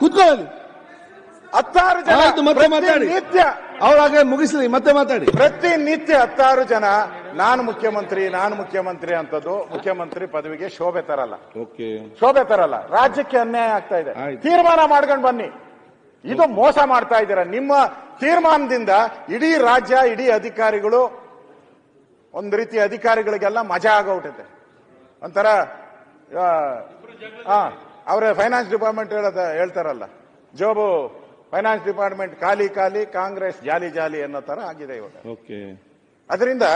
ಕುತ್ಕೊಳ್ಳಿ ಹತ್ತಾರು ಜನ ಮತ್ತೆ ಮಾತಾಡಿ. ನಿತ್ಯ. ಅವ್ರಾಗೆ ಮುಗಿಸಲಿ ಮತ್ತೆ ಮಾತಾಡಿ. ಪ್ರತಿನಿತ್ಯ ಹತ್ತಾರು ಜನ ನಾನು ಮುಖ್ಯಮಂತ್ರಿ ನಾನು ಮುಖ್ಯಮಂತ್ರಿ ಅಂತದ್ದು ಮುಖ್ಯಮಂತ್ರಿ ಪದವಿಗೆ ಶೋಭೆ ತರಲ್ಲ. ಶೋಭೆ ತರಲ್ಲ. ರಾಜ್ಯಕ್ಕೆ ಅನ್ಯಾಯ ಆಗ್ತಾ ಇದೆ. ತೀರ್ಮಾನ ಮಾಡ್ಕೊಂಡು ಬನ್ನಿ. ಇದು ಮೋಸ ಮಾಡ್ತಾ ಇದ್ದೀರಾ? ನಿಮ್ಮ ತೀರ್ಮಾನದಿಂದ ಇಡೀ ರಾಜ್ಯ ಇಡೀ ಅಧಿಕಾರಿಗಳು ಒಂದ್ ರೀತಿ ಅಧಿಕಾರಿಗಳಿಗೆಲ್ಲ ಮಜಾ ಆಗೋಗ್ಬಿಟ್ಟಿದೆ. ಒಂಥರ ಹಾ ಅವರ ಫೈನಾನ್ಸ್ ಡಿಪಾರ್ಟ್ಮೆಂಟ್ ಹೇಳದ ಹೇಳ್ತಾರಲ್ಲ. ಜೋಬು ಫೈನಾನ್ಸ್ ಡಿಪಾರ್ಟ್ಮೆಂಟ್ ಖಾಲಿ ಖಾಲಿ ಕಾಂಗ್ರೆಸ್ ಜಾಲಿ ಜಾಲಿ ಅನ್ನೋ ತರ ಆಗಿದೆ ಇವಾಗ. ಅದರಿಂದ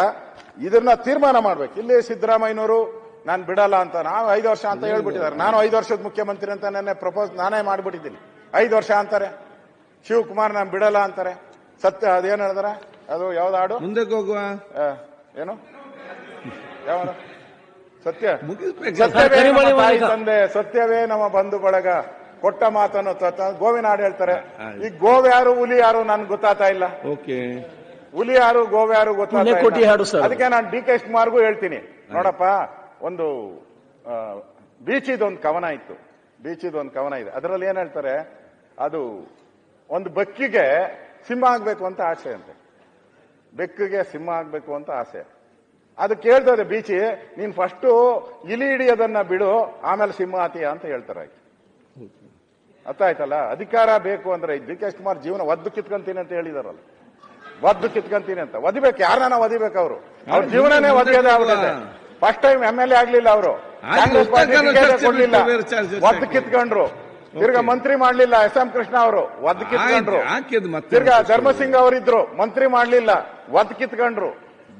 ಇದನ್ನ ತೀರ್ಮಾನ ಮಾಡ್ಬೇಕು. ಇಲ್ಲಿ ಸಿದ್ದರಾಮಯ್ಯನವರು ನಾನು ಬಿಡಲ್ಲ ಅಂತ ನಾವು ಐದು ವರ್ಷ ಅಂತ ಹೇಳ್ಬಿಟ್ಟಿದ್ದಾರೆ. ನಾನು ಐದು ವರ್ಷದ ಮುಖ್ಯಮಂತ್ರಿ ಅಂತ ನನ್ನ ಪ್ರಪೋಸ್ ನಾನೇ ಮಾಡ್ಬಿಟ್ಟಿದ್ದೀನಿ. ಐದು ವರ್ಷ ಅಂತಾರೆ. ಶಿವಕುಮಾರ್ ನಾನು ಬಿಡಲ್ಲ ಅಂತಾರೆ. ಸತ್ಯ ಅದೇನು ಹೇಳಿದಾರೆ? ಅದು ಯಾವ್ದು ಹಾಡು? ಮುಂದಕ್ಕೆ ಹೋಗುವ. ಏನು? ಯಾವ ಸತ್ಯ. ಸತ್ಯವೇ ನಮ್ಮ ತಾಯಿ ತಂದೆ ಸತ್ಯವೇ ನಮ್ಮ ಬಂಧು ಬಳಗ. ಕೊಟ್ಟ ಮಾತನ್ನು ಗೋವಿನಾಡು ಗೋವಿನ ಹಾಡು ಹೇಳ್ತಾರೆ. ಈ ಗೋವ್ಯಾರು ಹುಲಿ ಯಾರು ನನ್ ಗೊತ್ತಾಗ್ತಾ ಇಲ್ಲ. ಓಕೆ. ಹುಲಿ ಯಾರು ಗೋವ್ಯಾರು ಗೊತ್ತಾಗ್ತಾ. ಅದಕ್ಕೆ ನಾನು ಡಿ ಕೆ ಶಿವಕುಮಾರ್ಗೂ ಹೇಳ್ತೀನಿ. ನೋಡಪ್ಪ ಒಂದು ಬೀಚಿದೊಂದು ಕವನ ಇತ್ತು. ಬೀಚಿದೊಂದು ಕವನ ಇದೆ. ಅದರಲ್ಲಿ ಏನ್ ಹೇಳ್ತಾರೆ ಅದು ಒಂದು ಬೆಕ್ಕಿಗೆ ಸಿಂಹ ಆಗ್ಬೇಕು ಅಂತ ಆಸೆ ಅಂತೆ. ಬೆಕ್ಕಿಗೆ ಸಿಂಹ ಆಗ್ಬೇಕು ಅಂತ ಆಸೆ. ಅದು ಕೇಳ್ತದೆ ಬೀಚಿ ನೀನ್ ಫಸ್ಟು ಇಲಿ ಹಿಡಿಯೋದನ್ನ ಬಿಡು ಆಮೇಲೆ ಸಿಂಹಾತಿಯ ಅಂತ ಹೇಳ್ತಾರೆ ಅರ್ಥ ಆಯ್ತಲ್ಲ? ಅಧಿಕಾರ ಬೇಕು ಅಂದ್ರೆ ಡಿ ಕೆ ಕುಮಾರ್ ಜೀವನ ಒದ್ದು ಕಿತ್ಕೊಂತೀನಿ ಅಂತ ಹೇಳಿದಾರಲ್ಲ. ಒದ್ದು ಕಿತ್ಕೊಂತೀನಿ ಅಂತ. ಒದಿಬೇಕು ಯಾರನ್ನ ಒದಿಬೇಕು ಅವರು? ಅವ್ರ ಜೀವನನೇ ಒದಿಯೋದೇ ಆಗ್ಬಿಟ್ಟಿದೆ first time M L A ಆಗ್ಲಿಲ್ಲ ಅವರು. ಕೊಡ್ಲಿಲ್ಲ. ಒದ್ದು ಕಿತ್ಕೊಂಡ್ರು. ತಿರ್ಗಾ ಮಂತ್ರಿ ಮಾಡ್ಲಿಲ್ಲ ಎಸ್ ಎಂ ಕೃಷ್ಣ ಅವರು. ಒದ್ದು ಕಿತ್ಕೊಂಡ್ರು. ತಿರ್ಗಾ ಧರ್ಮಸಿಂಗ್ ಅವರಿದ್ರು. ಮಂತ್ರಿ ಮಾಡ್ಲಿಲ್ಲ ಒದ್ದು ಕಿತ್ಕೊಂಡ್ರು.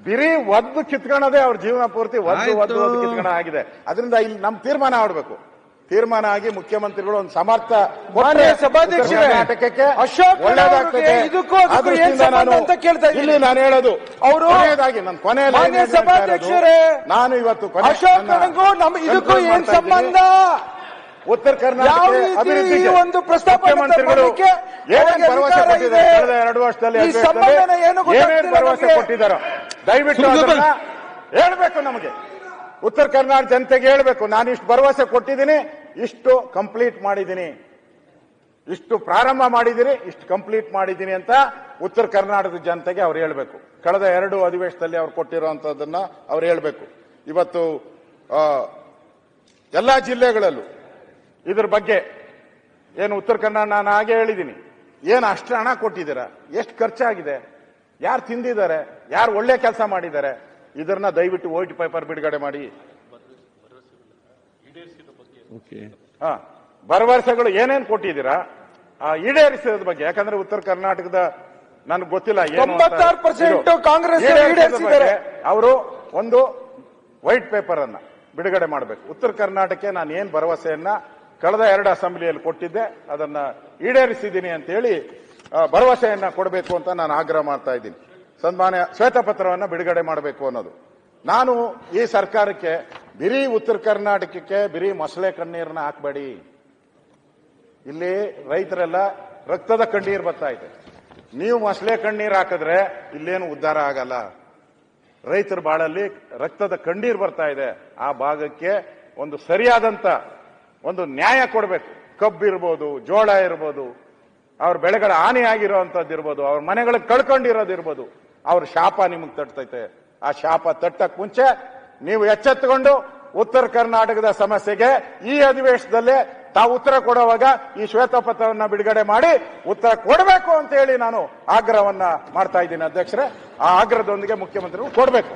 ಬಿರಿ ಒದ್ದು ಕಿತ್ಕೊಳ್ಳೋದೇ ಅವ್ರ ಜೀವನ ಪೂರ್ತಿ ಒದ್ದು. ಒದ್ದು ಒದ್ದು ಕಿತ್ಕೊಂಡ ಆಗಿದೆ ಅದರಿಂದ ಇಲ್ಲಿ ನಮ್ ತೀರ್ಮಾನ ಆಡ್ಬೇಕು ತೀರ್ಮಾನ ಆಗಿ ಮುಖ್ಯಮಂತ್ರಿಗಳು ಒಂದು ಸಮರ್ಥ ಸಭಾಧ್ಯಕ್ಷಕ್ಕೆ ಅಶೋಕ್. ಇಲ್ಲಿ ನಾನು ಹೇಳೋದು ಅವರು- ನನ್ನ ಕೊನೆಯಲ್ಲಿ ಸಭಾಧ್ಯಕ್ಷರೇ, ನಾನು ಇವತ್ತು ಅಶೋಕ್ ನಮ್ ಇದಕ್ಕೂ ಏನ್ ಸಂಬಂಧ ಉತ್ತರ ಕರ್ನಾಟಕ ಈ ಒಂದು ಏನೇನ್ ಭರವಸೆ ಕೊಟ್ಟಿದ್ದಾರೆ? ಕಳೆದ ಎರಡು ವರ್ಷದಲ್ಲಿ ಈ ಅಧಿವೇಶನದಲ್ಲಿ ಸಂಬಂಧನ ಏನು ಗೊತ್ತಾಗ್ತಿಲ್ಲ ಭರವಸೆ? ಕೊಟ್ಟಿದ್ದಾರೋ ದಯವಿಟ್ಟು ಹೇಳ್ಬೇಕು ನಮಗೆ. ಉತ್ತರ ಕರ್ನಾಟಕ ಜನತೆಗೆ ಹೇಳ್ಬೇಕು. ನಾನು ಇಷ್ಟು ಭರವಸೆ ಕೊಟ್ಟಿದ್ದೀನಿ ಇಷ್ಟು ಕಂಪ್ಲೀಟ್ ಮಾಡಿದ್ದೀನಿ. ಇಷ್ಟು ಪ್ರಾರಂಭ ಮಾಡಿದ್ದೀನಿ ಇಷ್ಟು ಕಂಪ್ಲೀಟ್ ಮಾಡಿದ್ದೀನಿ ಅಂತ ಉತ್ತರ ಕರ್ನಾಟಕದ ಜನತೆಗೆ ಅವ್ರು ಹೇಳ್ಬೇಕು. ಕಳೆದ ಎರಡು ಅಧಿವೇಶನದಲ್ಲಿ ಅವ್ರು ಕೊಟ್ಟಿರುವಂತದ್ದನ್ನ ಅವ್ರು ಹೇಳಬೇಕು. ಇವತ್ತು ಎಲ್ಲ ಎಲ್ಲಾ ಜಿಲ್ಲೆಗಳಲ್ಲೂ ಇದ್ರ ಬಗ್ಗೆ ಏನು ಉತ್ತರ ಕನ್ನಡ ನಾನು ಹಾಗೆ ಹೇಳಿದ್ದೀನಿ. ಏನು ಅಷ್ಟು ಹಣ ಕೊಟ್ಟಿದ್ದೀರಾ? ಎಷ್ಟು ಖರ್ಚಾಗಿದೆ? ಯಾರು ತಿಂದಿದ್ದಾರೆ ಯಾರು ಒಳ್ಳೆ ಕೆಲಸ ಮಾಡಿದ್ದಾರೆ ಇದನ್ನ ದಯವಿಟ್ಟು ವೈಟ್ ಪೇಪರ್ ಬಿಡುಗಡೆ ಮಾಡಿ ಓಕೆ ಹಾ ಭರವಸೆಗಳು ಏನೇನ್ ಕೊಟ್ಟಿದ್ದೀರಾ ಆ ಈಡೇರಿಸಿದ ಬಗ್ಗೆ ಯಾಕಂದ್ರೆ ಉತ್ತರ ಕರ್ನಾಟಕದ ನನಗೆ ಗೊತ್ತಿಲ್ಲ ಅಂತ. 96% ಕಾಂಗ್ರೆಸ್. ಅವರು ಒಂದು ವೈಟ್ ಪೇಪರ್ ಅನ್ನ ಬಿಡುಗಡೆ ಮಾಡಬೇಕು ಉತ್ತರ ಕರ್ನಾಟಕಕ್ಕೆ ನಾನು ಏನ್ ಭರವಸೆಯನ್ನ ಕಳೆದ ಎರಡು ಅಸೆಂಬ್ಲಿಯಲ್ಲಿ ಕೊಟ್ಟಿದ್ದೆ ಅದನ್ನ ಈಡೇರಿಸಿದ್ದೀನಿ ಅಂತ ಹೇಳಿ ಭರವಸೆಯನ್ನ ಕೊಡಬೇಕು ಅಂತ ನಾನು ಆಗ್ರಹ ಮಾಡ್ತಾ ಇದ್ದೀನಿ. ಸನ್ಮಾನ್ಯ ಶ್ವೇತಪತ್ರವನ್ನು ಬಿಡುಗಡೆ ಮಾಡಬೇಕು ಅನ್ನೋದು. ನಾನು ಈ ಸರ್ಕಾರಕ್ಕೆ ಬಿರಿ ಉತ್ತರ ಕರ್ನಾಟಕಕ್ಕೆ ಬಿರಿ ಮೊಸಳೆ ಕಣ್ಣೀರನ್ನ ಹಾಕ್ಬೇಡಿ. ಇಲ್ಲಿ ರೈತರೆಲ್ಲ ರಕ್ತದ ಕಣ್ಣೀರು ಬರ್ತಾ ಇದೆ. ನೀವು ಮೊಸಳೆ ಕಣ್ಣೀರು ಹಾಕಿದ್ರೆ ಇಲ್ಲೇನು ಉದ್ಧಾರ ಆಗಲ್ಲ. ರೈತರ ಬಾಳಲ್ಲಿ ರಕ್ತದ ಕಣ್ಣೀರು ಬರ್ತಾ ಇದೆ. ಆ ಭಾಗಕ್ಕೆ ಒಂದು ಸರಿಯಾದಂತ ಒಂದು ನ್ಯಾಯ ಕೊಡಬೇಕು. ಕಬ್ಬಿರ್ಬೋದು, ಜೋಳ ಇರ್ಬೋದು ಅವ್ರ ಬೆಳೆಗಳ ಹಾನಿಯಾಗಿರುವಂಥದ್ದು ಇರ್ಬೋದು, ಅವ್ರ ಮನೆಗಳಿಗೆ ಕಳ್ಕೊಂಡಿರೋದು ಇರ್ಬೋದು, ಅವ್ರ ಶಾಪ ನಿಮಗೆ ತಟ್ತೈತೆ. ಆ ಶಾಪ ತಟ್ಟಕ್ ಮುಂಚೆ ನೀವು ಎಚ್ಚೆತ್ತುಕೊಂಡು ಉತ್ತರ ಕರ್ನಾಟಕದ ಸಮಸ್ಯೆಗೆ ಈ ಅಧಿವೇಶನದಲ್ಲೇ ತಾವು ಉತ್ತರ ಕೊಡುವಾಗ ಈ ಶ್ವೇತಪತ್ರವನ್ನ ಬಿಡುಗಡೆ ಮಾಡಿ ಉತ್ತರ ಕೊಡಬೇಕು ಅಂತ ಹೇಳಿ ನಾನು ಆಗ್ರಹವನ್ನ ಮಾಡ್ತಾ ಇದ್ದೀನಿ ಅಧ್ಯಕ್ಷರೇ. ಆ ಆಗ್ರಹದೊಂದಿಗೆ ಮುಖ್ಯಮಂತ್ರಿಗಳು ಕೊಡಬೇಕು.